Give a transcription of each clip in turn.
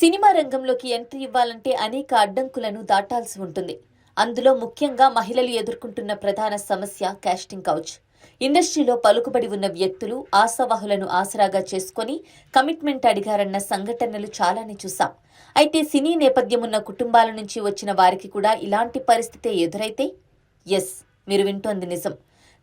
Cinema రంగంలోకి entry ఇవ్వాలంటే అనేక అడ్డంకులను దాటాల్సి ఉంటుంది. అందులో ముఖ్యంగా మహిళలు ఎదుర్కొంటున్న ప్రధాన సమస్య కాస్టింగ్ కౌచ్. ఇండస్ట్రీలో పలుకుబడి ఉన్న వ్యక్తులు ఆశావాహులను ఆసరాగా చేసుకొని కమిట్మెంట్ అడిగారన్న సంఘటనలు చాలానే చూశాం. అయితే సినీ నేపథ్యం ఉన్న కుటుంబాల నుంచి వచ్చిన వారికి కూడా ఇలాంటి పరిస్థితే ఎదురైతే? ఎస్ మీరు వింటోంది నిజం.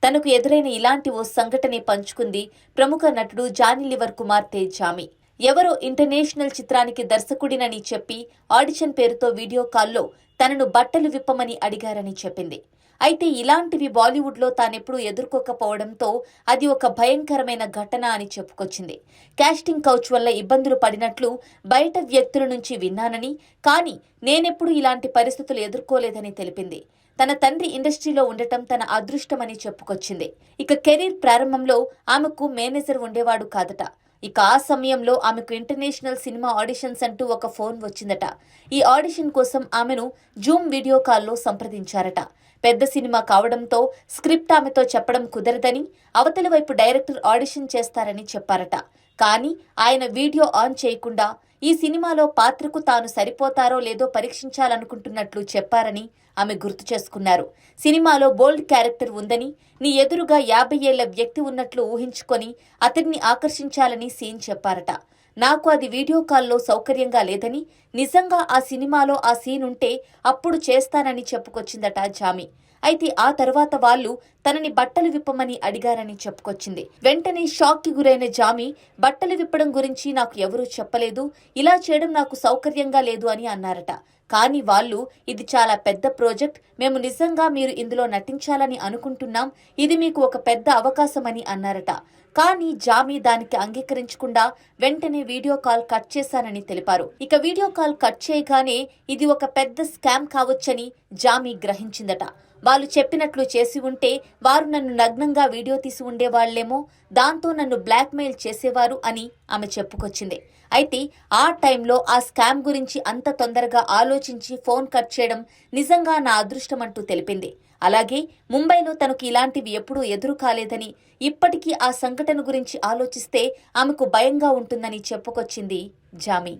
తనకు ఎదురైన ఇలాంటి ఓ సంఘటనే పంచుకుంది ప్రముఖ నటుడు జానీ లివర్ కుమార్తె జామి ఎవరో ఇంటర్నేషనల్ చిత్రానికి దర్శకుడినని చెప్పి ఆడిషన్ పేరుతో వీడియో కాల్లో తనను బట్టలు విప్పమని అడిగారని చెప్పింది. అయితే ఇలాంటివి బాలీవుడ్లో తానెప్పుడూ ఎదుర్కోకపోవడంతో అది ఒక భయంకరమైన ఘటన అని చెప్పుకొచ్చింది. క్యాస్టింగ్ కౌచ్ వల్ల ఇబ్బందులు పడినట్లు బయట వ్యక్తుల నుంచి విన్నానని కానీ నేనెప్పుడు ఇలాంటి పరిస్థితులు ఎదుర్కోలేదని తెలిపింది. తన తండ్రి ఇండస్ట్రీలో ఉండటం తన అదృష్టమని చెప్పుకొచ్చింది. ఇక కెరీర్ ప్రారంభంలో ఆమెకు మేనేజర్ ఉండేవాడు కాదట. ఇక ఆ సమయంలో ఆమెకు ఇంటర్నేషనల్ సినిమా ఆడిషన్స్ అంటూ ఒక ఫోన్ వచ్చిందట. ఈ ఆడిషన్ కోసం ఆమెను జూమ్ వీడియో కాల్లో సంప్రదించారట. పెద్ద సినిమా కావడంతో స్క్రిప్ట్ ఆమెతో చెప్పడం కుదరదని అవతలి వైపు డైరెక్టర్ ఆడిషన్ చేస్తారని చెప్పారట. కానీ ఆయన వీడియో ఆన్ చేయకుండా ఈ సినిమాలో పాత్రకు తాను సరిపోతారో లేదో పరీక్షించాలనుకుంటున్నట్లు చెప్పారని ఆమె గుర్తు చేసుకున్నారు. సినిమాలో బోల్డ్ క్యారెక్టర్ ఉందని నీ ఎదురుగా యాభై ఏళ్ళ వ్యక్తి ఉన్నట్లు ఊహించుకొని అతడిని ఆకర్షించాలని సీన్ చెప్పారట. నాకు అది వీడియో కాల్లో సౌకర్యంగా లేదని నిజంగా ఆ సినిమాలో ఆ సీన్ ఉంటే అప్పుడు చేస్తానని చెప్పుకొచ్చిందట జామి. అయితే ఆ తర్వాత వాళ్ళు తనని బట్టలు విప్పమని అడిగారని చెప్పుకొచ్చింది. వెంటనే షాక్కి గురైన జామి బట్టలు విప్పడం గురించి నాకు ఎవరూ చెప్పలేదు ఇలా చేయడం నాకు సౌకర్యంగా లేదు అని అన్నారట. కానీ వాళ్ళు ఇది చాలా పెద్ద ప్రాజెక్ట్ మేము నిజంగా మీరు ఇందులో నటించాలని అనుకుంటున్నాం ఇది మీకు ఒక పెద్ద అవకాశమని అన్నారట. కానీ జామీ దానికి అంగీకరించకుండా వెంటనే వీడియో కాల్ కట్ చేశానని తెలిపారు. ఇక వీడియో కాల్ కట్ చేయగానే ఇది ఒక పెద్ద స్కామ్ కావచ్చని జామీ గ్రహించిందట. వాళ్ళు చెప్పినట్లు చేసి ఉంటే వారు నన్ను నగ్నంగా వీడియో తీసి ఉండేవాళ్ళేమో దాంతో నన్ను బ్లాక్మెయిల్ చేసేవారు అని ఆమె చెప్పుకొచ్చింది. అయితే ఆ టైంలో ఆ స్కామ్ గురించి అంత తొందరగా ఆలోచించి ఫోన్ కట్ చేయడం నిజంగా నా అదృష్టం అంటూ తెలిపింది. అలాగే ముంబైలో తనకు ఇలాంటివి ఎప్పుడూ ఎదురు కాలేదని ఇప్పటికీ ఆ సంఘటన గురించి ఆలోచిస్తే ఆమెకు భయంగా ఉంటుందని చెప్పుకొచ్చింది జామీ.